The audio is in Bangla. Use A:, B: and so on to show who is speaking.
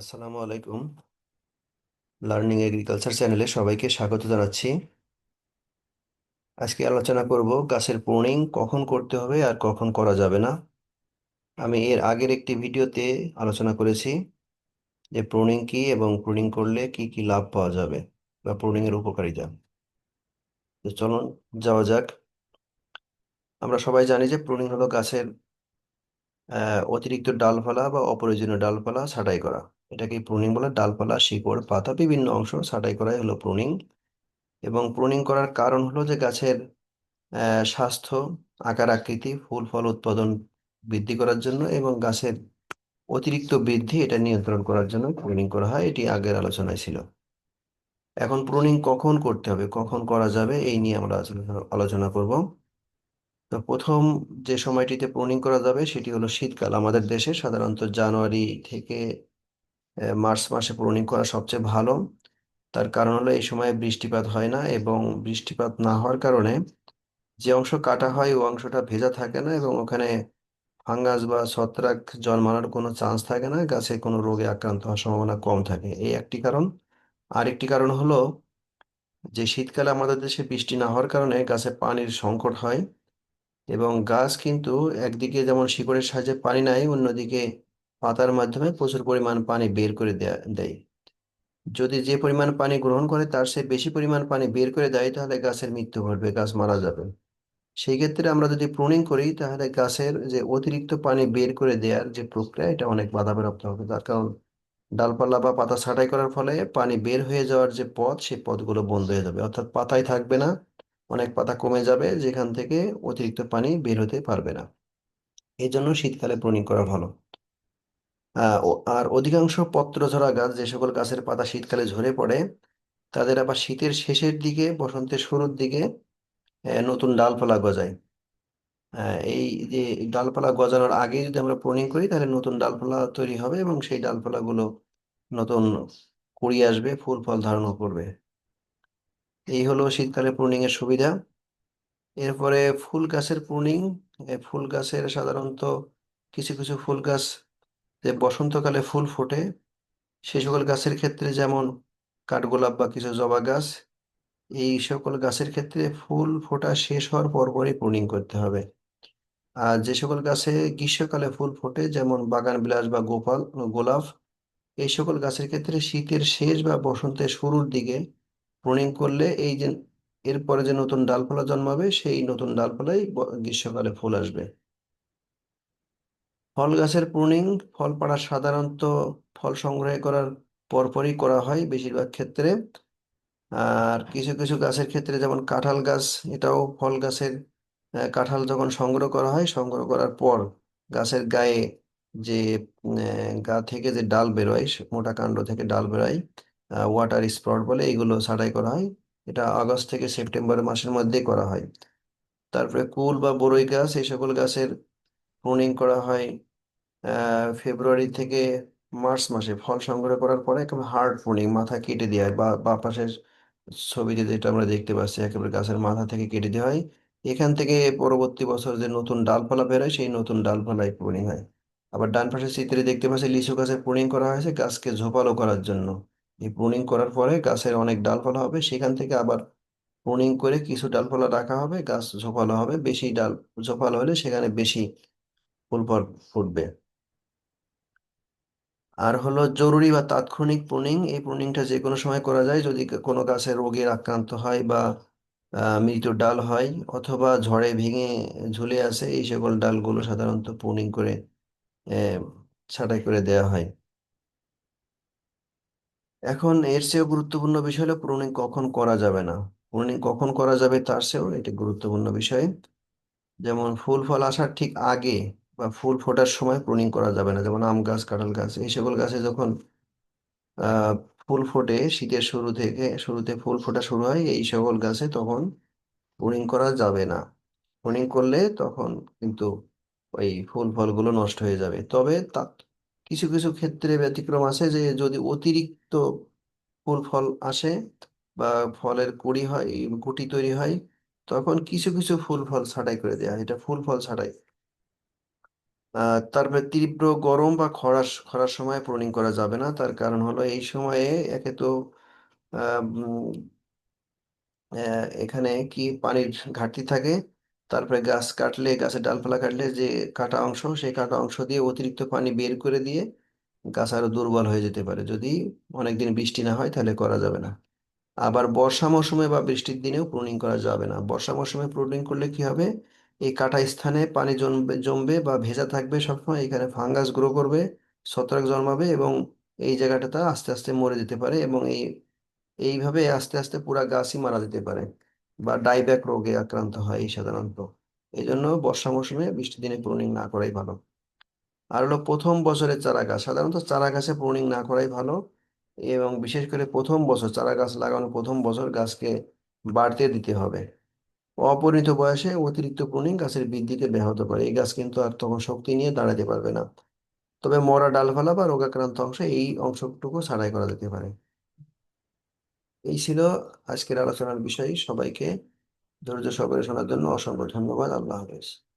A: আসসালামু আলাইকুম। লার্নিং এগ্রিকালচার চ্যানেলে সবাইকে স্বাগত জানাচ্ছি। আজকে আলোচনা করব গাছের প্রুনিং কখন করতে হবে আর কখন করা যাবে না। আমি এর আগের একটি ভিডিওতে আলোচনা করেছি যে প্রুনিং কি এবং প্রুনিং করলে কি কি লাভ পাওয়া যাবে বা প্রুনিং এর উপকারিতা। তো চলুন যাওয়া যাক। আমরা সবাই জানি যে প্রুনিং হলো গাছের অতিরিক্ত ডালপালা বা অপ্রয়োজনীয় ডালপালা ছাঁটাই করা। এটাকে প্রুনিং বলে ডালপালা, শিকড়, পাতা বিভিন্ন অংশ ছাঁটাই করাই হলো প্রুনিং এবং প্রুনিং করার কারণ হলো যে গাছের স্বাস্থ্য, আকার, আকৃতি, ফুল, ফল উৎপাদন বৃদ্ধি করার জন্য এবং গাছের অতিরিক্ত বৃদ্ধি এটা নিয়ন্ত্রণ করার জন্য প্রুনিং করা হয়। এটি আগের আলোচনায় ছিল। এখন প্রুনিং কখন করতে হবে, কখন করা যাবে এই নিয়ে আমরা আলোচনা করব। তো প্রথম যে সময়টিতে প্রুনিং করা যাবে সেটি হলো শীতকাল। আমাদের দেশে সাধারণত জানুয়ারি থেকে মার্চ মাসে প্রুনিং করা সবচেয়ে ভালো। তার কারণ হলো এই সময় বৃষ্টিপাত হয় না এবং বৃষ্টিপাত না হওয়ার কারণে যে অংশ কাটা হয় ওই অংশটা ভেজা থাকে না এবং ওখানে ফাঙ্গাস বা ছত্রাক জন্মানোর কোনো চান্স থাকে না, গাছে কোনো রোগে আক্রান্ত হওয়ার সম্ভাবনা কম থাকে। এই একটি কারণ। আরেকটি কারণ হলো যে শীতকালে আমাদের দেশে বৃষ্টি না হওয়ার কারণে গাছে পানির সংকট হয় এবং গাছ কিন্তু একদিকে যেমন শিকড়ের সাহায্যে পানি নেয়, অন্যদিকে পাতার মাধ্যমে প্রচুর পরিমাণ পানি বের করে দেয়া- যদি যে পরিমাণ পানি গ্রহণ করে তার চেয়ে বেশি পরিমাণ পানি বের করে দেয়, তাহলে গাছের মৃত্যু ঘটবে, গাছ মারা যাবে। সেই ক্ষেত্রে আমরা যদি প্রুনিং করি, তাহলে গাছের যে অতিরিক্ত পানি বের করে দেওয়ার যে প্রক্রিয়া, এটা অনেক বাধাপ্রাপ্ত হবে। তার কারণ ডালপালা বা পাতা ছাঁটাই করার ফলে পানি বের হয়ে যাওয়ার যে পথ সেই পথগুলো বন্ধ হয়ে যাবে। অর্থাৎ পাতাই থাকবে না, অনেক পাতা কমে যাবে, যেখান থেকে অতিরিক্ত পানি বের হতে পারবে না। এই জন্য শীতকালে প্রুনিং করা ভালো। আর অধিকাংশ পত্রঝরা গাছ যে সকল গাছের পাতা শীতকালে ঝরে পড়ে, তাদের আবার শীতের শেষের দিকে, বসন্তের শুরুর দিকে নতুন ডালপালা গজায়। এই যে ডালপালা গজানোর আগে যদি আমরা প্রুনিং করি, তাহলে নতুন ডালপালা তৈরি হবে এবং সেই ডালপালাগুলো নতুন কুড়ি আসবে, ফুল ফল ধারণ করবে। এই হলো শীতকালে প্রুনিং এর সুবিধা। এরপরে ফুল গাছের প্রুনিং ফুল গাছের সাধারণত কিছু কিছু ফুল গাছ যে বসন্তকালে ফুল ফোটে সে সকল গাছের ক্ষেত্রে যেমন কাঠগোলাপ বা কিছু জবা গাছ, এই সকল গাছের ক্ষেত্রে ফুল ফোটা শেষ হওয়ার পরপরই প্রুনিং করতে হবে। আর যে সকল গাছে গ্রীষ্মকালে ফুল ফোটে, যেমন বাগান বিলাস বা গোপাল, গোলাপ, এই সকল গাছের ক্ষেত্রে শীতের শেষ বা বসন্তের শুরুর দিকে প্রুনিং করলে এই যে, এরপরে যে নতুন ডালপালা জন্মাবে, সেই নতুন ডালপালাই গ্রীষ্মকালে ফুল আসবে। ফল গাছের প্রুনিং, ফল পাড়া সাধারণত ফল সংগ্রহ করার পরপরই করা হয় বেশিরভাগ ক্ষেত্রে। আর কিছু কিছু গাছের ক্ষেত্রে যেমন কাঁঠাল গাছ, এটাও ফল গাছের কাঁঠাল যখন সংগ্রহ করা হয়, সংগ্রহ করার পর গাছের গায়ে যে গা থেকে যে ডাল বেরোয় মোটা কাণ্ড থেকে ডাল বেরোয় ওয়াটার স্প্রট বলে এগুলো ছাঁটাই করা হয়। এটা আগস্ট থেকে সেপ্টেম্বর মাসের মধ্যেই করা হয়। তারপরে কুল বা বরই গাছ, এই সকল গাছের প্রুনিং করা হয় ফেব্রুয়ারি থেকে মার্চ মাসে ফল সংগ্রহ করার পরে একেবারে হার্ড প্রুনিং মাথা কেটে দেওয়া হয়। বা বা পাশের ছবিতে যেটা আমরা দেখতে পাচ্ছি, একেবারে গাছের মাথা থেকে কেটে দেওয়া হয়। এখান থেকে পরবর্তী বছর যে নতুন ডালপালা বেরোয়, সেই নতুন ডালপালায় প্রুনিং হয়। আবার ডান পাশের চিত্রে দেখতে পাচ্ছি লিচু গাছের প্রুনিং করা হয়েছে, গাছকে ঝোপালো করার জন্য। এই প্রুনিং করার পরে গাছের অনেক ডালপালা হবে, সেখান থেকে আবার প্রুনিং করে কিছু ডালপালা রাখা হবে, গাছ ঝোপালো হবে। বেশি ডাল ঝোপালো হলে সেখানে বেশি ফল ফুটবে। আর হলো জরুরি বা তাৎক্ষণিক প্রুনিং এই প্রুনিংটা যে কোনো সময় করা যায়। যদি কোনো গাছে রোগের আক্রান্ত হয় বা মৃত ডাল হয় অথবা ঝড়ে ভেঙে ঝুলে আসে এই সকল ডালগুলো সাধারণত প্রুনিং করে ছাঁটাই করে দেওয়া হয়। এখন এর চেয়েও গুরুত্বপূর্ণ বিষয় হলো প্রুনিং কখন করা যাবে না। প্রুনিং কখন করা যাবে তার চেয়েও এটি গুরুত্বপূর্ণ বিষয়। যেমন ফুল ফল আসার ঠিক আগে বা ফুল ফোটার সময় প্রুনিং করা যাবে না। যেমন আম গাছ, কাঁঠাল গাছ, এই সকল গাছে যখন ফুল ফোটে শীতের শুরু থেকে, শুরুতে ফুল ফোটা শুরু হয়, এই সকল গাছে তখন প্রুনিং করা যাবে না। প্রুনিং করলে তখন কিন্তু ওই ফুল ফলগুলো নষ্ট হয়ে যাবে। তবে তা, কিছু কিছু ক্ষেত্রে ব্যতিক্রম আছে যে যদি অতিরিক্ত ফুল ফল আসে বা ফলের কুড়ি হয়, গুটি তৈরি হয়, তখন কিছু কিছু ফুল ফল ছাঁটাই করে দেওয়া হয়। এটা ফুল ফল ছাঁটাই। তারপরে তীব্র গরম বা খরা খরার সময় প্রুনিং করা যাবে না। তার কারণ হলো এই সময়ে একে তো এখানে কি পানির ঘাটতি থাকে? তারপরে গাছ কাটলে, গাছের ডালপালা কাটলে যে কাটা অংশ, সেই কাটা অংশ দিয়ে অতিরিক্ত পানি বের করে দিয়ে গাছ আরও দুর্বল হয়ে যেতে পারে। যদি অনেকদিন বৃষ্টি না হয়, তাহলে করা যাবে না। আবার বর্ষা মৌসুমে বা বৃষ্টির দিনেও প্রুনিং করা যাবে না। বর্ষা মৌসুমে প্রুনিং করলে কি হবে? এই কাটা স্থানে পানি জমবে জমবে বা ভেজা থাকবে সবসময়, এখানে ফাঙ্গাস গ্রো করবে, ছত্রাক জন্মাবে এবং এই জায়গাটাতে আস্তে আস্তে মরে যেতে পারে এবং এই, এইভাবে আস্তে আস্তে পুরা গাছই মারা যেতে পারে বা ডাইব্যাক রোগে আক্রান্ত হয় এই সাধারণত। এই জন্য বর্ষা মৌসুমে বৃষ্টির দিনে প্রুনিং না করাই ভালো। আর হলো প্রথম বছরের চারা গাছ সাধারণত চারা গাছে প্রুনিং না করাই ভালো এবং বিশেষ করে প্রথম বছর চারা গাছ লাগানো প্রথম বছর গাছকে বাড়তে দিতে হবে। অপরিণত বয়সে অতিরিক্ত প্রুনিং গাছের বৃদ্ধিকে ব্যাহত করে। এই গাছ কিন্তু আর তখন শক্তি নিয়ে দাঁড়াতে পারবে না। তবে মরা ডালপালা বা রোগাক্রান্ত অংশে এই অংশটুকু ছাড়াই করা যেতে পারে। এই ছিল আজকের আলোচনার বিষয়। সবাইকে ধৈর্য সহকারে শোনার জন্য অসংখ্য ধন্যবাদ। আল্লাহ হাফেজ।